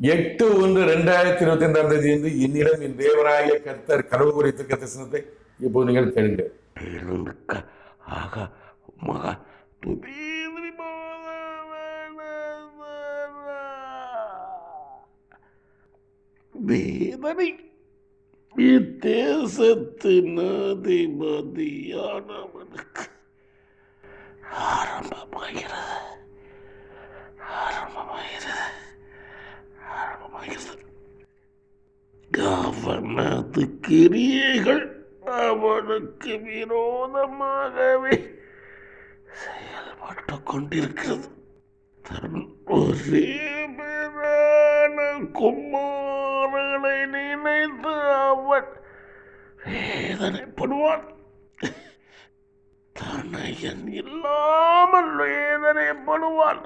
எட்டு ஒன்று ரெண்டாயிரத்தி இருபத்தி ஐந்தாம் தேதி என்று என்னிடம் என் தேவராய கர்த்தர் கனவு குறித்த தரிசனத்தை இப்போது நீங்கள் கேளுங்கள். எழுந்துக்க ஆகா மகா வேதனை இத்தேசத்தின் அதிபதியானவனுக்கு அவனது கிரியைகள் அவனுக்கு விரோதமாகவே செயல்பட்டு கொண்டிருக்கிறது. தன் ஒரே பேரான குமாரனை நினைத்து அவன் வேதனைப்படுவான். தனையன் இல்லாமல் வேதனைப்படுவான்.